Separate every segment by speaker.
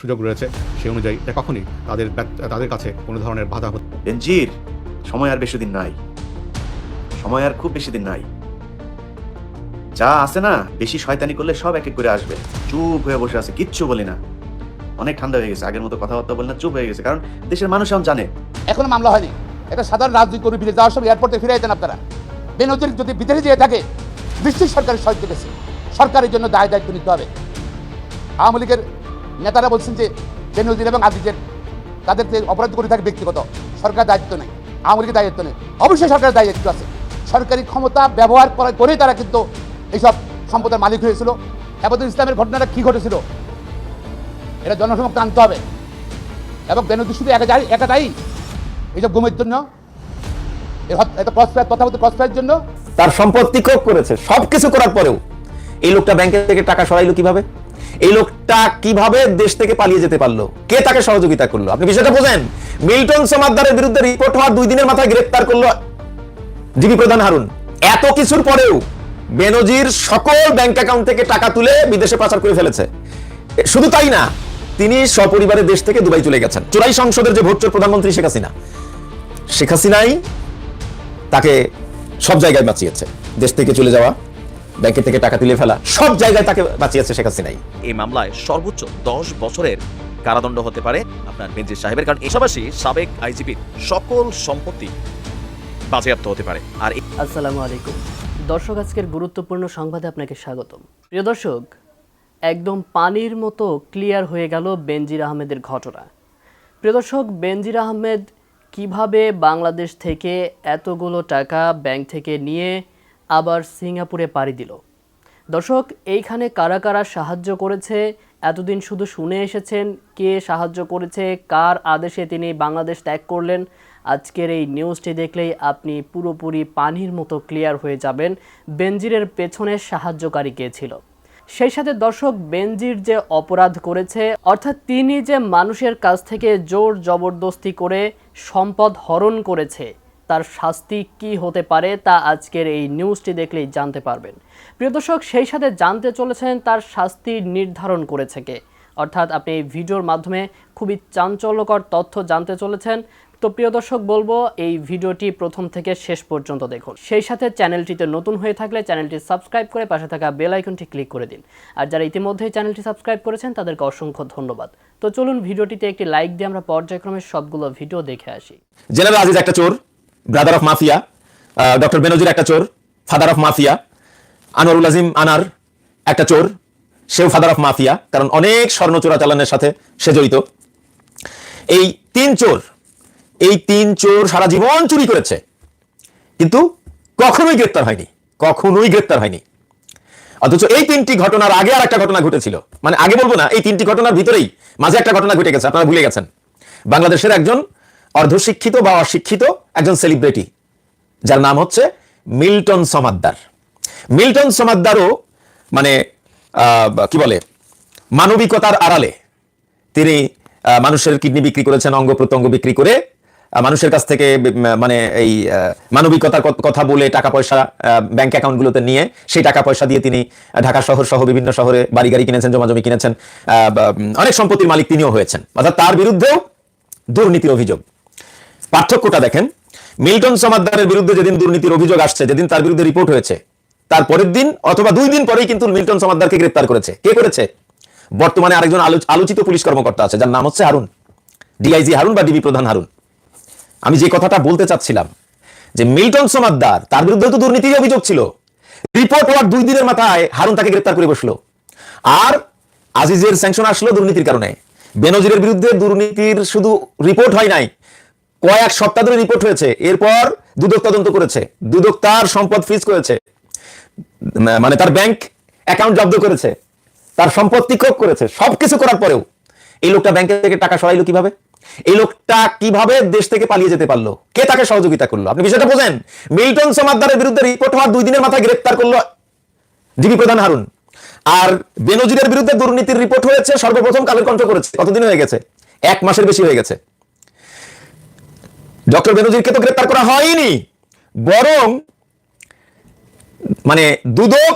Speaker 1: সুযোগ রয়েছে সেই অনুযায়ী এটা কখনই তাদের তাদের কাছে কোনো ধরনের বাধা হতে
Speaker 2: বেনজির সময় আর বেশি দিন নাই। সময় আর খুব বেশি দিন নাই। যা আছে না বেশি শয়তানি করলে সব এক এক করে আসবে। চুপ হয়ে বসে আছে কিচ্ছু বলি না। অনেক ঠান্ডা হয়ে গেছে আগের মতো কথাবার্তা বলি না চুপ হয়ে গেছে। কারণ দেশের মানুষ এখন জানে।
Speaker 3: এখনও মামলা হয়নি। এটা সাধারণ রাজনৈতিক কর্মী ফিরে যাওয়ার সময় এয়ারপোর্টে ফিরে যেতেন আপনারা। বেনজির যদি বিদেশে যেয়ে থাকে নিশ্চয়ই সরকারের সহায়তা গেছে। সরকারের জন্য দায় দায়িত্ব নিতে হবে। আওয়ামী লীগের নেতারা বলছেন যে বেনজির এবং আজিজের তাদের যে অপরাধ করে থাকে ব্যক্তিগত, সরকার দায়িত্ব নেই, আওয়ামী লীগের দায়িত্ব নেই। অবশ্যই সরকারের দায়িত্ব আছে। সরকারি ক্ষমতা ব্যবহার করা করেই তারা কিন্তু এইসব সম্পদের মালিক হয়েছিল। হেফাজুল ইসলামের ঘটনাটা কী ঘটেছিল? এটা জনসমক্ষে আনতে হবে। এবং বেনজির শুধু একা যাই একা দায়ী? এইসব গুমের জন্য? জন্য?
Speaker 4: তার সম্পত্তি করেছে। সবকিছু করার পরেও এই লোকটা ব্যাংকের থেকে টাকা সরাইলো কীভাবে? এই লোকটা কীভাবে দেশ থেকে পালিয়ে যেতে পারল? কে তাকে সহযোগিতা করল? আপনি বিষয়টা বোঝেন। মিল্টন সমাদ্দারের বিরুদ্ধে রিপোর্ট হওয়ার দুই দিনের মাথায় গ্রেপ্তার করল ডিবি প্রধান হারুন। এত কিছুর পরেও বেনজির সকল ব্যাংক অ্যাকাউন্ট থেকে টাকা তুলে বিদেশে পাচার করে ফেলেছে। শুধু তাই না, তিনি সপরিবারে দেশ থেকে দুবাই চলে গেছেন। চোরাই সংসদের যে ভোটচোর প্রধানমন্ত্রী শেখ হাসিনা, শেখ হাসিনাই তাকে সব জায়গায় বাঁচিয়েছে। দেশ থেকে চলে যাওয়া ব্যাংকের থেকে টাকা তুলে ফেলা সব জায়গায় তাকে বাঁচিয়েছে শেখ হাসিনাই।
Speaker 5: এই মামলায় সর্বোচ্চ দশ বছরের কারাদণ্ড হতে পারে আপনার বেঞ্জির সাহেবের কারণ এসবাসী সাবেক আইজিপির সকল সম্পত্তি বাজেয়াপ্ত হতে পারে। আর
Speaker 6: আসসালামু আলাইকুম। দর্শক আজকের গুরুত্বপূর্ণ সংবাদে আপনাকে স্বাগতম। প্রিয় দর্শক একদম পানির মতো ক্লিয়ার হয়ে গেল বেনজির আহমেদের ঘটনা। প্রিয় দর্শক বেনজির আহমেদ কীভাবে বাংলাদেশ থেকে এতগুলো টাকা ব্যাংক থেকে নিয়ে আবার সিঙ্গাপুরে পাড়ি দিল। দর্শক, এইখানে কারা কারা সাহায্য করেছে? এতদিন শুধু শুনে এসেছেন কে সাহায্য করেছে, কার আদেশে তিনি বাংলাদেশ ত্যাগ করলেন? আজকের এই নিউজটি দেখলেই আপনি পুরোপুরি পানির মতো ক্লিয়ার হয়ে যাবেন বেনজিরের পেছনে সাহায্যকারী কে ছিল। সেই সাথে দর্শক, বেনজির যে অপরাধ করেছে, অর্থাৎ তিনি যে মানুষের কাছ থেকে জোর জবরদস্তি করে সম্পদ হরণ করেছে তার শাস্তি কি হতে পারে তা আজকের এই নিউজটি দেখলেই জানতে পারবেন। প্রিয় দর্শক, সেই সাথে জানতে চলেছেন তার শাস্তি নির্ধারণ করেছে কে। অর্থাৎ আপনি এই ভিডিওর মাধ্যমে খুবই চাঞ্চল্যকর তথ্য জানতে চলেছেন। তো প্রিয় দর্শক, বলব এই ভিডিওটি প্রথম থেকে শেষ পর্যন্ত দেখুন। সেই সাথে চ্যানেলটিতে নতুন হয়ে থাকলে চ্যানেলটি সাবস্ক্রাইব করে পাশে থাকা বেল আইকনটি ক্লিক করে দিন। আর যারা ইতিমধ্যেই চ্যানেলটি সাবস্ক্রাইব করেছেন, তাদেরকে অসংখ্য ধন্যবাদ। তো চলুন ভিডিওটিতে একটি লাইক দিয়ে আমরা পর্যায়ক্রমে সবগুলো ভিডিও দেখে আসি।
Speaker 4: জেনারেল আজিজ একটা চোর। Brother of mafia doctor Benazir একটা চোর father of mafia Anwarul Azim Anar একটা চোর, সেও ফাদার অফ মাফিয়া কারণ অনেক স্বর্ণ চোরাচালানের সাথে সে জড়িত। এই তিন চোর, এই তিন চোর সারা জীবন চুরি করেছে, কিন্তু কখনোই গ্রেপ্তার হয়নি, কখনোই গ্রেপ্তার হয়নি। অথচ এই তিনটি ঘটনার আগে আর একটা ঘটনা ঘটেছিল। মানে আগে বলব না, এই তিনটি ঘটনার ভিতরেই মাঝে একটা ঘটনা ঘটে গেছে, আপনারা ভুলে গেছেন। বাংলাদেশের একজন অর্ধশিক্ষিত বা অশিক্ষিত একজন সেলিব্রিটি যার নাম হচ্ছে মিল্টন সমাদ্দার। মিল্টন সমাদ্দারও মানে কি বলে, মানবিকতার আড়ালে তিনি মানুষের কিডনি বিক্রি করেছেন, অঙ্গ প্রত্যঙ্গ বিক্রি করে মানুষের কাছ থেকে মানে এই মানবিকতার কথা বলে টাকা পয়সা ব্যাংক অ্যাকাউন্টগুলোতে নিয়ে সেই টাকা পয়সা দিয়ে তিনি ঢাকা শহর সহ বিভিন্ন শহরে বাড়ি গাড়ি কিনেছেন, জমাজমি কিনেছেন অনেক সম্পত্তির মালিক তিনিও হয়েছেন। অর্থাৎ তার বিরুদ্ধেও দুর্নীতির অভিযোগ। পার্থক্যটা দেখেন, মিল্টন সমাদ্দারের বিরুদ্ধে যেদিন দুর্নীতির অভিযোগ আসছে, যেদিন তার বিরুদ্ধে রিপোর্ট হয়েছে, তার পরের দিন অথবা দুই দিন পরেই কিন্তু মিল্টন সমাদ্দারকে গ্রেপ্তার করেছে। কে করেছে? বর্তমানে আরেকজন আলোচিত পুলিশ কর্মকর্তা আছে, যার নাম হচ্ছে হারুন। ডিআইজি হারুন বা ডিবি প্রধান হারুন। আমি যে কথাটা বলতে চাচ্ছিলাম, যে মিল্টন সমাদ্দার, তার বিরুদ্ধে তো দুর্নীতির অভিযোগ ছিল। রিপোর্ট হওয়ার দুই দিনের মাথায় হারুন তাকে গ্রেপ্তার করে বসল। আর আজিজের স্যাংশন আসলো দুর্নীতির কারণে। বেনজিরের বিরুদ্ধে দুর্নীতির শুধু রিপোর্ট হয় নাই কয়েক সপ্তাহ ধরে রিপোর্ট হয়েছে। এরপর দুদক তদন্ত করেছে। দুদক তার সম্পদ ফ্রিজ করেছে। মানে তার ব্যাংক অ্যাকাউন্ট জব্দ করেছে। তার সম্পত্তি ক্রোপ করেছে। সবকিছু করার পরেও এই লোকটা ব্যাংকের থেকে টাকা সরাইলো কীভাবে? এই লোকটা কীভাবে দেশ থেকে পালিয়ে যেতে পারল? কে তাকে সহযোগিতা করল? আপনি বিষয়টা বোঝেন। মিল্টন সমাদ্দারের বিরুদ্ধে রিপোর্ট হওয়ার দুই দিনের মাথায় গ্রেপ্তার করল ডিবি প্রধান হারুন। আর বেনজিরের বিরুদ্ধে দুর্নীতির রিপোর্ট হয়েছে, সর্বপ্রথম কালের কণ্ঠ করেছে। কতদিন হয়ে গেছে? এক মাসের বেশি হয়ে গেছে। ডক্টর বেনজিরকে তো গ্রেপ্তার করা হয়নি। বরং মানে দুদক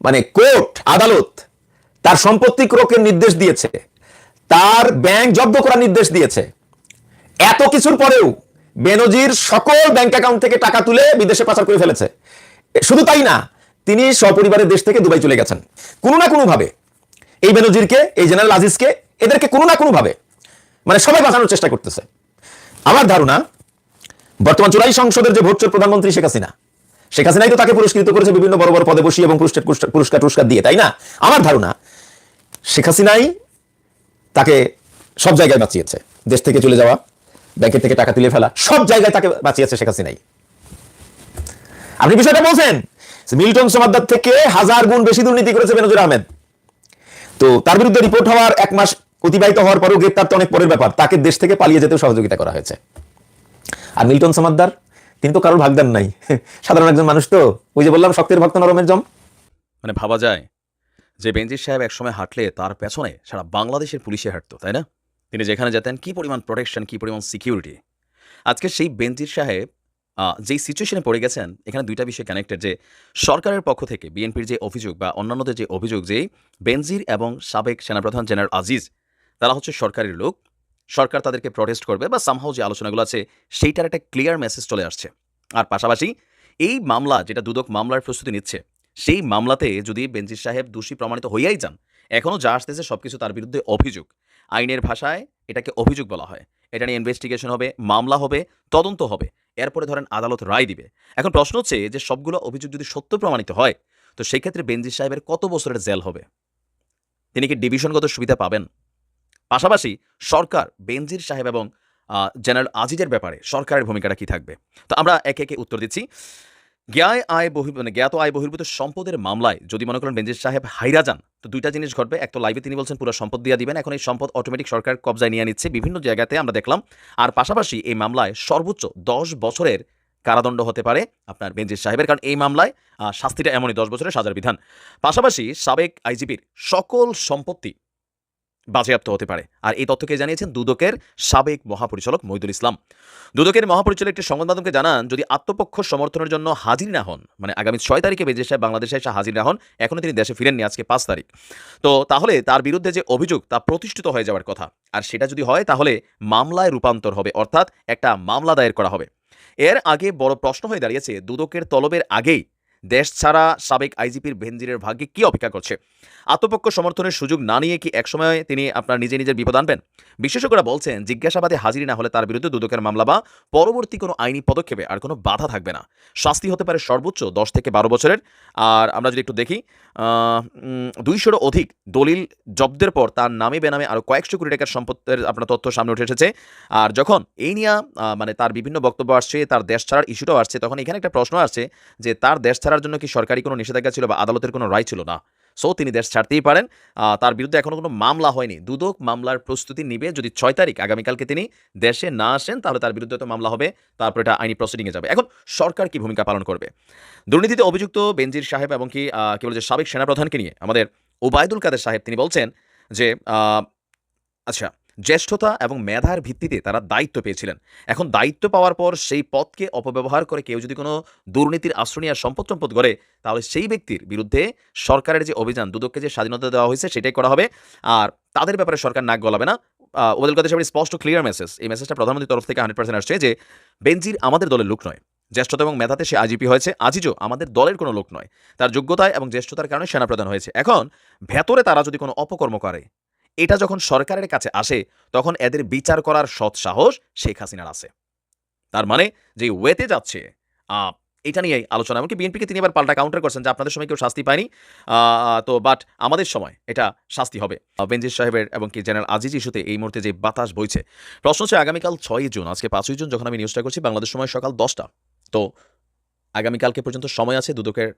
Speaker 4: মানে কোর্ট, আদালত তার সম্পত্তি ক্রোকের নির্দেশ দিয়েছে। তার ব্যাংক জব্দ করার নির্দেশ দিয়েছে। এত কিছুর পরেও বেনজির সকল ব্যাংক অ্যাকাউন্ট থেকে টাকা তুলে বিদেশে পাচার করে ফেলেছে। শুধু তাই না, তিনি সপরিবারের দেশ থেকে দুবাই চলে গেছেন। কোনো না কোনো ভাবে এই বেনজিরকে, এই জেনারেল আজিজকে, এদেরকে কোনো না কোনোভাবে মানে সবাই বাঁচানোর চেষ্টা করতেছে। আমার ধারণা, বর্তমান চুরাই সংসদের যে ভোট প্রধানমন্ত্রী শেখ হাসিনা, শেখ হাসিনাই তো তাকে পুরস্কৃত করেছে বিভিন্ন বড় বড় পদে বসিয়ে এবং পুরস্কার পুরস্কার দিয়ে, তাই না? আমার ধারণা, শেখ হাসিনাই তাকে সব জায়গায় বাঁচিয়েছে। দেশ থেকে চলে যাওয়া, ব্যাংকের থেকে টাকা তুলে ফেলা, সব জায়গায় তাকে বাঁচিয়েছে শেখ হাসিনাই। আপনি বিষয়টা বলছেন, মিল্টন সমাদ্দার থেকে হাজার গুণ বেশি দুর্নীতি করেছে বেনজুর আহমেদ। তো তার বিরুদ্ধে রিপোর্ট হওয়ার এক মাস অতিবাহিত হওয়ার পরেও গ্রেপ্তার তো অনেক পরের ব্যাপার। তাকে দেশ থেকে পালিয়ে যেতেও সহযোগিতা করা হয়েছে। আর মিল্টন সমাদ্দার, তিনি তো কারোর ভাগদান নাই। সাধারণ একজন মানুষ তো। ওই যে বললাম, শক্তের ভক্ত নরমের জম।
Speaker 5: মানে ভাবা যায় যে বেনজির সাহেব একসময় হাঁটলে তার পেছনে সারা বাংলাদেশের পুলিশে হাঁটতো, তাই না? তিনি যেখানে যেতেন, কি পরিমাণ প্রোটেকশন কি পরিমাণ সিকিউরিটি আজকে সেই বেনজির সাহেব যেই সিচুয়েশনে পড়ে গেছেন, এখানে দুইটা বিষয় কানেক্টেড যে সরকারের পক্ষ থেকে বিএনপির যে অভিযোগ বা অন্যান্যদের যে অভিযোগ যে বেনজির এবং সাবেক সেনাপ্রধান জেনারেল আজিজ তারা হচ্ছে সরকারের লোক। সরকার তাদেরকে প্রটেস্ট করবে বা সামহাও যে আলোচনাগুলো আছে, সেইটার একটা ক্লিয়ার মেসেজ চলে আসছে। আর পাশাপাশি এই মামলা যেটা দুদক মামলার প্রস্তুতি নিচ্ছে, সেই মামলাতে যদি বেনজির সাহেব দোষী প্রমাণিত হইয়াই যান এখনও যা আসতেছে সবকিছু তার বিরুদ্ধে অভিযোগ। আইনের ভাষায় এটাকে অভিযোগ বলা হয়। এটা নিয়ে ইনভেস্টিগেশন হবে, মামলা হবে, তদন্ত হবে। এরপরে ধরেন আদালত রায় দিবে। এখন প্রশ্ন হচ্ছে যে সবগুলো অভিযোগ যদি সত্য প্রমাণিত হয়, তো সেই ক্ষেত্রে বেনজির সাহেবের কত বছরের জেল হবে? তিনি কি ডিভিশনগত সুবিধা পাবেন? পাশাপাশি সরকার, বেনজির সাহেব এবং জেনারেল আজিজের ব্যাপারে সরকারের ভূমিকাটা কি থাকবে? তো আমরা একে একে উত্তর দিচ্ছি। জ্ঞায় আয় বহি মানে জ্ঞাত আয় বহির্ভূত সম্পদের মামলায় যদি মনে করেন বেনজির সাহেব হাইরা যান, তো দুইটা জিনিস ঘটবে। এক তো লাইভে তিনি বলছেন পুরো সম্পদ দিয়ে দিবেন। এখন এই সম্পদ অটোমেটিক সরকার কবজায় নিয়ে নিচ্ছে। বিভিন্ন জায়গাতে আমরা দেখলাম। আর পাশাপাশি এই মামলায় সর্বোচ্চ দশ বছরের কারাদণ্ড হতে পারে আপনার বেনজির সাহেবের। কারণ এই মামলায় শাস্তিটা এমনই দশ বছরের সাজার বিধান। পাশাপাশি সাবেক আইজিপির সকল সম্পত্তি বাজেয়াপ্ত হতে পারে। আর এই তথ্যকে জানিয়েছেন দুদকের সাবেক মহাপরিচালক মহিদুল ইসলাম। দুদকের মহাপরিচালক একটি সংবাদ মাধ্যমকে জানান, যদি আত্মপক্ষ সমর্থনের জন্য হাজির না হন মানে আগামী ছয় তারিখে সাহেব বাংলাদেশে এসে হাজির না হন, এখনও তিনি দেশে ফিরেননি, আজকে পাঁচ তারিখ। তো তাহলে তার বিরুদ্ধে যে অভিযোগ, তা প্রতিষ্ঠিত হয়ে যাওয়ার কথা। আর সেটা যদি হয়, তাহলে মামলায় রূপান্তর হবে, অর্থাৎ একটা মামলা দায়ের করা হবে। এর আগে বড় প্রশ্ন হয়ে দাঁড়িয়েছে, দুদকের তলবের আগেই দেশ ছাড়া সাবেক আইজিপির ভেঞ্জিরের ভাগ্যে কি অপেক্ষা করছে? আত্মপক্ষ সমর্থনের সুযোগ না নিয়ে কি একসময় তিনি আপনার নিজে নিজের বিপদ আনবেন? বিশেষজ্ঞরা বলছেন, জিজ্ঞাসাবাদে হাজির না হলে তার বিরুদ্ধে দুদকের মামলা বা পরবর্তী কোনো আইনি পদক্ষেপে আর কোনো বাধা থাকবে না। শাস্তি হতে পারে সর্বোচ্চ দশ থেকে বারো বছরের। আর আমরা যদি একটু দেখি দুইশোরও অধিক দলিল জব্দের পর তার নামে বেনামে আরও কয়েকশো কোটি টাকার সম্পত্তির আপনার তথ্য সামনে উঠে এসেছে। আর যখন এই নিয়ে মানে তার বিভিন্ন বক্তব্য আসছে, তার দেশ ছাড়ার ইস্যুটাও আসছে, তখন এখানে একটা প্রশ্ন আসছে যে তার দেশ ছাড়ার জন্য কি সরকারি কোনো নিষেধাজ্ঞা ছিল বা আদালতের কোনো রায় ছিল না? সো তিনি দেশ ছাড়তেই পারেন। তার বিরুদ্ধে এখনও কোনো মামলা হয়নি। দুদক মামলার প্রস্তুতি নিবে যদি ছয় তারিখ, আগামীকালকে তিনি দেশে না আসেন, তাহলে তার বিরুদ্ধে তো মামলা হবে, তারপর এটা আইনি প্রসিডিংয়ে যাবে। এখন সরকার কি ভূমিকা পালন করবে? দুর্নীতিতে অভিযুক্ত বেনজির সাহেব এবং কি কি বলে যে সাবেক সেনাপ্রধানকে নিয়ে, আমাদের ওবায়দুল কাদের সাহেব, তিনি বলছেন যে আচ্ছা জ্যেষ্ঠতা এবং মেধার ভিত্তিতে তারা দায়িত্ব পেয়েছিলেন। এখন দায়িত্ব পাওয়ার পর সেই পদকে অপব্যবহার করে কেউ যদি কোনো দুর্নীতির আশ্রয় নেওয়ার সম্পদ সম্পদ করে তাহলে সেই ব্যক্তির বিরুদ্ধে সরকারের যে অভিযান, দুদককে যে স্বাধীনতা দেওয়া হয়েছে সেটাই করা হবে। আর তাদের ব্যাপারে সরকার নাক গলাবে না। ওদের কাদের সাহেবের স্পষ্ট ক্লিয়ার মেসেজ এই মেসেজটা প্রধানমন্ত্রীর তরফ থেকে হান্ড্রেড পার্সেন্ট আসছে যে, বেনজির আমাদের দলের লোক নয়। জ্যেষ্ঠতা এবং মেধাতে সে আজিপি হয়েছে, আজিজও আমাদের দলের কোনো লোক নয়। তার যোগ্যতায় এবং জ্যেষ্ঠতার কারণে সেনাপ্রধান হয়েছে। এখন ভেতরে তারা যদি কোনো অপকর্ম করে এটা যখন সরকারের কাছে আসে তখন এদের বিচার করার সৎ সাহস শেখ হাসিনার আছে। তার মানে যে ওয়েতে যাচ্ছে এটা নিয়ে আলোচনা। এমনকি বিএনপিকে তিনি এবার পাল্টা কাউন্টার করছেন যে আপনাদের সময় কেউ শাস্তি পায়নি। তো বাট আমাদের সময় এটা শাস্তি হবে। আহ, বেনজির সাহেবের এবং কি জেনারেল আজিজ ইস্যুতে এই মুহূর্তে যে বাতাস বইছে। প্রশ্ন হচ্ছে আগামীকাল ছয়ই জুন আজকে পাঁচই জুন যখন আমি নিউজটা করছি বাংলাদেশ সময় সকাল দশটা। তো আগামীকালকে পর্যন্ত সময় আছে দুদকের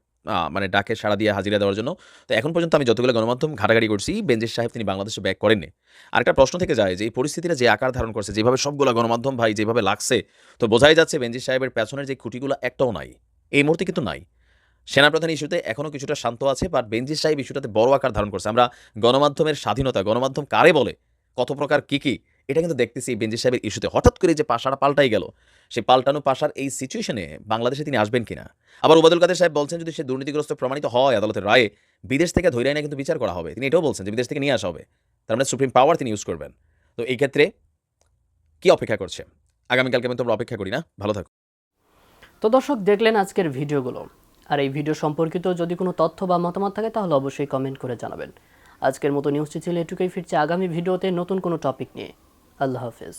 Speaker 5: মানে ডাকে সাড়া দিয়ে হাজিরা দেওয়ার জন্য। তো এখন পর্যন্ত আমি যতগুলো গণমাধ্যম ঘাটাঘাটি করছি, বেনজির সাহেব তিনি বাংলাদেশে ব্যাক করেননি। আর একটা প্রশ্ন থেকে যায় যে, এই পরিস্থিতিটা যে আকার ধারণ করছে, যেভাবে সবগুলো গণমাধ্যম ভাই যেভাবে লাগছে, তো বোঝাই যাচ্ছে বেনজির সাহেবের পেছনের যে খুঁটিগুলো একটাও নাই। এই মুহূর্তে কিন্তু নাই। সেনাপ্রধান ইস্যুতে এখনও কিছুটা শান্ত আছে বাট বেনজির সাহেব ইস্যুটাতে বড় আকার ধারণ করছে। আমরা গণমাধ্যমের স্বাধীনতা, গণমাধ্যম কারে বলে, কত প্রকার কী কি এটা কিন্তু দেখতেছি বেনজির সাহেবের ইস্যুতে হঠাৎ করে যে পাশাটা পাল্টাই গেল সে পাল্টানো পাশার এই সিচুয়েশনে বাংলাদেশে তিনি আসবেন কিনা? আবার ওবাদুল কাদের সাহেব বলছেন, যদি সে দুর্নীতিগ্রস্ত প্রমাণিত হয় আদালতের রায়ে, বিদেশ থেকে ধৈর্য এনে কিন্তু বিচার করা হবে। তিনি এটাও বলছেন যে বিদেশ থেকে নিয়ে আসা হবে। তার মানে সুপ্রিম পাওয়ার তিনি ইউজ করবেন। তো এই ক্ষেত্রে কি অপেক্ষা করছে? আগামীকালকে আমি তোমরা অপেক্ষা করি না? ভালো থাকো।
Speaker 6: তো দর্শক, দেখলেন আজকের ভিডিওগুলো। আর এই ভিডিও সম্পর্কিত যদি কোনো তথ্য বা মতামত থাকে, তাহলে অবশ্যই কমেন্ট করে জানাবেন। আজকের মতো নিউজটি ছিল এটুকুই। ফিরছে আগামী ভিডিওতে নতুন কোনো টপিক নিয়ে। আল্লাহ হাফেজ।